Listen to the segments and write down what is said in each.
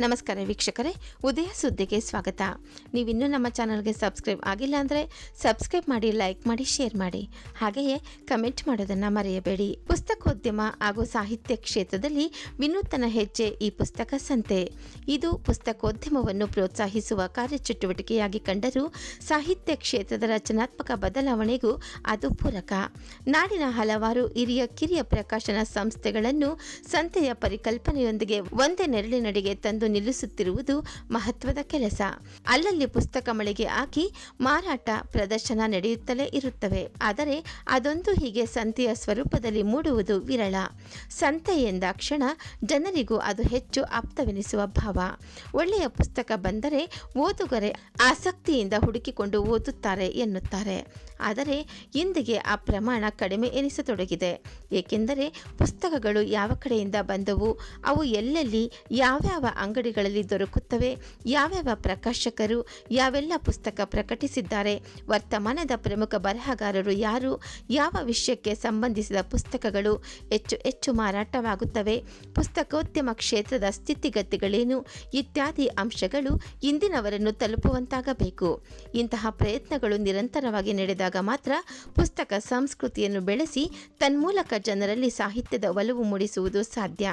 ನಮಸ್ಕಾರ ವೀಕ್ಷಕರೇ, ಉದಯ ಸುದ್ದಿಗೆ ಸ್ವಾಗತ. ನೀವಿನ್ನೂ ನಮ್ಮ ಚಾನಲ್ಗೆ ಸಬ್ಸ್ಕ್ರೈಬ್ ಆಗಿಲ್ಲ ಅಂದರೆ ಸಬ್ಸ್ಕ್ರೈಬ್ ಮಾಡಿ, ಲೈಕ್ ಮಾಡಿ, ಶೇರ್ ಮಾಡಿ. ಹಾಗೆಯೇ ಕಮೆಂಟ್ ಮಾಡೋದನ್ನು ಮರೆಯಬೇಡಿ. ಪುಸ್ತಕೋದ್ಯಮ ಹಾಗೂ ಸಾಹಿತ್ಯ ಕ್ಷೇತ್ರದಲ್ಲಿ ವಿನೂತನ ಹೆಜ್ಜೆ ಈ ಪುಸ್ತಕ ಸಂತೆ. ಇದು ಪುಸ್ತಕೋದ್ಯಮವನ್ನು ಪ್ರೋತ್ಸಾಹಿಸುವ ಕಾರ್ಯಚಟುವಟಿಕೆಯಾಗಿ ಕಂಡರೂ ಸಾಹಿತ್ಯ ಕ್ಷೇತ್ರದ ರಚನಾತ್ಮಕ ಬದಲಾವಣೆಗೂ ಅದು ಪೂರಕ. ನಾಡಿನ ಹಲವಾರು ಹಿರಿಯ, ಕಿರಿಯ ಪ್ರಕಾಶನ ಸಂಸ್ಥೆಗಳನ್ನು ಸಂತೆಯ ಪರಿಕಲ್ಪನೆಯೊಂದಿಗೆ ಒಂದೇ ನೆರಳಿನಡಿಗೆ ತಂದು ನಿಲ್ಲಿಸುತ್ತಿರುವುದು ಮಹತ್ವದ ಕೆಲಸ. ಅಲ್ಲಲ್ಲಿ ಪುಸ್ತಕ ಮಳಿಗೆ ಹಾಕಿ ಮಾರಾಟ, ಪ್ರದರ್ಶನ ನಡೆಯುತ್ತಲೇ ಇರುತ್ತವೆ. ಆದರೆ ಅದೊಂದು ಹೀಗೆ ಸಂತೆಯ ಸ್ವರೂಪದಲ್ಲಿ ಮೂಡುವುದು ವಿರಳ. ಸಂತೆ ಎಂದಾಕ್ಷಣ ಜನರಿಗೂ ಅದು ಹೆಚ್ಚು ಆಪ್ತವೆನಿಸುವ ಭಾವ. ಒಳ್ಳೆಯ ಪುಸ್ತಕ ಬಂದರೆ ಓದುಗರೆ ಆಸಕ್ತಿಯಿಂದ ಹುಡುಕಿಕೊಂಡು ಓದುತ್ತಾರೆ ಎನ್ನುತ್ತಾರೆ. ಆದರೆ ಇಂದಿಗೆ ಆ ಪ್ರಮಾಣ ಕಡಿಮೆ ಎನಿಸತೊಡಗಿದೆ. ಏಕೆಂದರೆ ಪುಸ್ತಕಗಳು ಯಾವ ಕಡೆಯಿಂದ ಬಂದವು, ಅವು ಎಲ್ಲೆಲ್ಲಿ, ಯಾವ್ಯಾವ ಅಂಗಡಿಗಳಲ್ಲಿ ದೊರಕುತ್ತವೆ. ಯಾವ್ಯಾವ ಪ್ರಕಾಶಕರು ಯಾವೆಲ್ಲ ಪುಸ್ತಕ ಪ್ರಕಟಿಸಿದ್ದಾರೆ, ವರ್ತಮಾನದ ಪ್ರಮುಖ ಬರಹಗಾರರು ಯಾರು, ಯಾವ ವಿಷಯಕ್ಕೆ ಸಂಬಂಧಿಸಿದ ಪುಸ್ತಕಗಳು ಹೆಚ್ಚು ಹೆಚ್ಚು ಮಾರಾಟವಾಗುತ್ತವೆ, ಪುಸ್ತಕೋದ್ಯಮ ಕ್ಷೇತ್ರದ ಸ್ಥಿತಿಗತಿಗಳೇನು, ಇತ್ಯಾದಿ ಅಂಶಗಳು ಇಂದಿನವರನ್ನು ತಲುಪುವಂತಾಗಬೇಕು. ಇಂತಹ ಪ್ರಯತ್ನಗಳು ನಿರಂತರವಾಗಿ ನಡೆದಾಗ ಮಾತ್ರ ಪುಸ್ತಕ ಸಂಸ್ಕೃತಿಯನ್ನು ಬೆಳೆಸಿ ತನ್ಮೂಲಕ ಜನರಲ್ಲಿ ಸಾಹಿತ್ಯದ ಒಲವು ಮೂಡಿಸುವುದು ಸಾಧ್ಯ.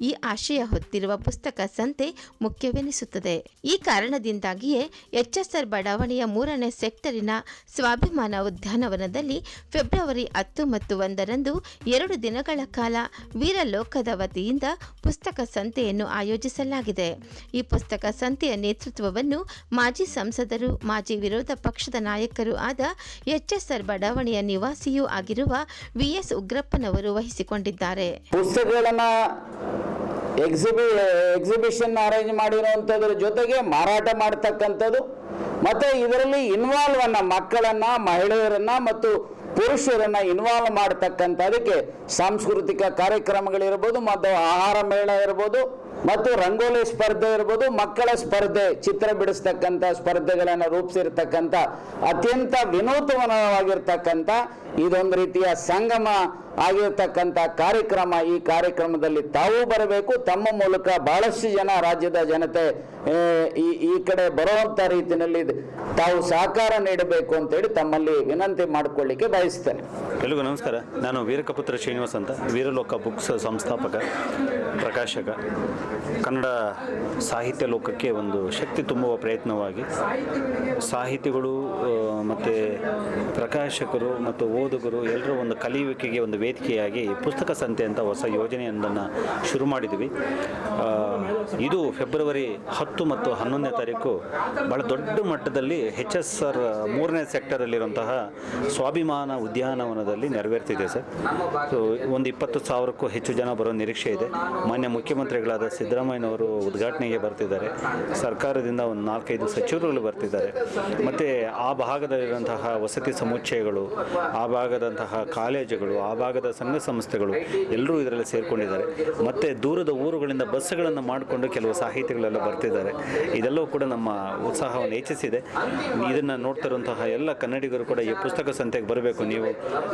ಈ ಆಶಯ ಹೊತ್ತಿರುವ ಪುಸ್ತಕ ಸಂತೆ ಮುಖ್ಯವೆನಿಸುತ್ತದೆ. ಈ ಕಾರಣದಿಂದಾಗಿಯೇ ಎಚ್ಎಸ್ಆರ್ ಬಡಾವಣೆಯ ಮೂರನೇ ಸೆಕ್ಟರಿನ ಸ್ವಾಭಿಮಾನ ಉದ್ಯಾನವನದಲ್ಲಿ ಫೆಬ್ರವರಿ ಹತ್ತು ಮತ್ತು ಒಂದರಂದು ಎರಡು ದಿನಗಳ ಕಾಲ ವೀರಲೋಕದ ವತಿಯಿಂದ ಪುಸ್ತಕ ಸಂತೆಯನ್ನು ಆಯೋಜಿಸಲಾಗಿದೆ. ಈ ಪುಸ್ತಕ ಸಂತೆಯ ನೇತೃತ್ವವನ್ನು ಮಾಜಿ ಸಂಸದರು, ಮಾಜಿ ವಿರೋಧ ಪಕ್ಷದ ನಾಯಕರು ಆದ ಎಚ್ಎಸ್ಆರ್ ಬಡಾವಣೆಯ ನಿವಾಸಿಯೂ ಆಗಿರುವ ವಿಎಸ್ ಉಗ್ರಪ್ಪನವರು ವಹಿಸಿಕೊಂಡಿದ್ದಾರೆ. ಪುಸ್ತಕಗಳನ್ನ ಎಕ್ಸಿಬಿ ಎಕ್ಸಿಬಿಷನ್ ಅರೇಂಜ್ ಮಾಡಿರುವಂಥದ್ರ ಜೊತೆಗೆ ಮಾರಾಟ ಮಾಡ್ತಕ್ಕಂಥದ್ದು. ಮತ್ತೆ ಇದರಲ್ಲಿ ಇನ್ವಾಲ್ವ್ ಅನ್ನ ಮಕ್ಕಳನ್ನ, ಮಹಿಳೆಯರನ್ನ ಮತ್ತು ಪುರುಷರನ್ನ ಇನ್ವಾಲ್ವ್ ಮಾಡ್ತಕ್ಕಂಥ ಅದಕ್ಕೆ ಸಾಂಸ್ಕೃತಿಕ ಕಾರ್ಯಕ್ರಮಗಳಿರ್ಬೋದು ಮತ್ತು ಆಹಾರ ಮೇಳ ಇರ್ಬೋದು. ಮತ್ತು ರಂಗೋಲಿ ಸ್ಪರ್ಧೆ ಇರ್ಬೋದು, ಮಕ್ಕಳ ಸ್ಪರ್ಧೆ, ಚಿತ್ರ ಬಿಡಿಸ್ತಕ್ಕಂಥ ಸ್ಪರ್ಧೆಗಳನ್ನು ರೂಪಿಸಿರ್ತಕ್ಕಂಥ ಅತ್ಯಂತ ವಿನೂತನವಾಗಿರ್ತಕ್ಕಂಥ ಇದೊಂದು ರೀತಿಯ ಸಂಗಮ ಆಗಿರ್ತಕ್ಕಂಥ ಕಾರ್ಯಕ್ರಮ. ಈ ಕಾರ್ಯಕ್ರಮದಲ್ಲಿ ತಾವು ಬರಬೇಕು. ತಮ್ಮ ಮೂಲಕ ಬಹಳಷ್ಟು ಜನ ರಾಜ್ಯದ ಜನತೆ ಈ ಈ ಕಡೆ ಬರುವಂಥ ರೀತಿಯಲ್ಲಿ ತಾವು ಸಹಕಾರ ನೀಡಬೇಕು ಅಂತೇಳಿ ತಮ್ಮಲ್ಲಿ ವಿನಂತಿ ಮಾಡಿಕೊಳ್ಳಿಕ್ಕೆ ಬಯಸ್ತೇನೆ. ಎಲ್ಲಿಗೂ ನಮಸ್ಕಾರ. ನಾನು ವೀರಕಪುತ್ರ ಶ್ರೀನಿವಾಸ್ ಅಂತ, ವೀರಲೋಕ ಬುಕ್ಸ್ ಸಂಸ್ಥಾಪಕ, ಪ್ರಕಾಶಕ. ಕನ್ನಡ ಸಾಹಿತ್ಯ ಲೋಕಕ್ಕೆ ಒಂದು ಶಕ್ತಿ ತುಂಬುವ ಪ್ರಯತ್ನವಾಗಿ ಸಾಹಿತಿಗಳು ಮತ್ತು ಪ್ರಕಾಶಕರು ಮತ್ತು ಓದುಗರು ಎಲ್ಲರೂ ಒಂದು ಕಲಿಯುವಿಕೆಗೆ ಒಂದು ವೇದಿಕೆಯಾಗಿ ಪುಸ್ತಕ ಸಂತೆ ಅಂತ ಹೊಸ ಯೋಜನೆಯೊಂದನ್ನು ಶುರು ಮಾಡಿದ್ವಿ. ಇದು ಫೆಬ್ರವರಿ ಹತ್ತು ಮತ್ತು ಹನ್ನೊಂದನೇ ತಾರೀಕು ಭಾಳ ದೊಡ್ಡ ಮಟ್ಟದಲ್ಲಿ ಎಚ್ ಎಸ್ ಆರ್ ಮೂರನೇ ಸೆಕ್ಟರಲ್ಲಿರುವಂತಹ ಸ್ವಾಭಿಮಾನ ಉದ್ಯಾನವನದಲ್ಲಿ ನೆರವೇರ್ತಿದೆ ಸರ್. ಸೊ, ಒಂದು ಇಪ್ಪತ್ತು ಸಾವಿರಕ್ಕೂ ಹೆಚ್ಚು ಜನ ಬರೋ ನಿರೀಕ್ಷೆ ಇದೆ. ಮಾನ್ಯ ಮುಖ್ಯಮಂತ್ರಿಗಳಾದ ಸಿದ್ದರಾಮಯ್ಯನವರು ಉದ್ಘಾಟನೆಗೆ ಬರ್ತಿದ್ದಾರೆ. ಸರ್ಕಾರದಿಂದ ಒಂದು ನಾಲ್ಕೈದು ಸಚಿವರುಗಳು ಬರ್ತಿದ್ದಾರೆ. ಮತ್ತು ಆ ಭಾಗದಲ್ಲಿರುವಂತಹ ವಸತಿ ಸಮುಚ್ಚಯಗಳು, ಆ ಭಾಗದಂತಹ ಕಾಲೇಜುಗಳು, ಆ ಭಾಗದ ಸಂಘ ಸಂಸ್ಥೆಗಳು ಎಲ್ಲರೂ ಇದರಲ್ಲಿ ಸೇರಿಕೊಂಡಿದ್ದಾರೆ. ಮತ್ತು ದೂರದ ಊರುಗಳಿಂದ ಬಸ್ಸುಗಳನ್ನು ಮಾಡಿಕೊಂಡು ಕೆಲವು ಸಾಹಿತಿಗಳೆಲ್ಲ ಬರ್ತಿದ್ದಾರೆ. ಇದೆಲ್ಲವೂ ಕೂಡ ನಮ್ಮ ಉತ್ಸಾಹವನ್ನು ಹೆಚ್ಚಿಸಿದೆ. ಇದನ್ನು ನೋಡ್ತಿರುವಂತಹ ಎಲ್ಲ ಕನ್ನಡಿಗರು ಕೂಡ ಈ ಪುಸ್ತಕ ಸಂತೆಗೆ ಬರಬೇಕು. ನೀವು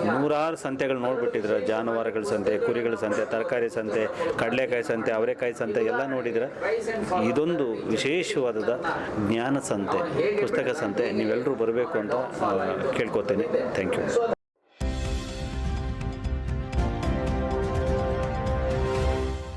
ನೂರಾರು ಸಂತೆಗಳು ನೋಡಿಬಿಟ್ಟಿದ್ರೆ ಜಾನುವಾರುಗಳ ಸಂತೆ, ಕುರಿಗಳ ಸಂತೆ, ತರಕಾರಿ ಸಂತೆ, ಕಡಲೆಕಾಯಿ ಸಂತೆ, ಅವರೆಕಾಯಿ ಸಂತೆ ಎಲ್ಲ ನೋಡಿದ್ರೆ ಇದೊಂದು ವಿಶೇಷವಾದ ಜ್ಞಾನ ಸಂತೆ ಪುಸ್ತಕ ಸಂತೆ. ನೀವೆಲ್ಲರೂ ಬರಬೇಕು ಅಂತ ಕೇಳ್ಕೊತೇನೆ. Thank you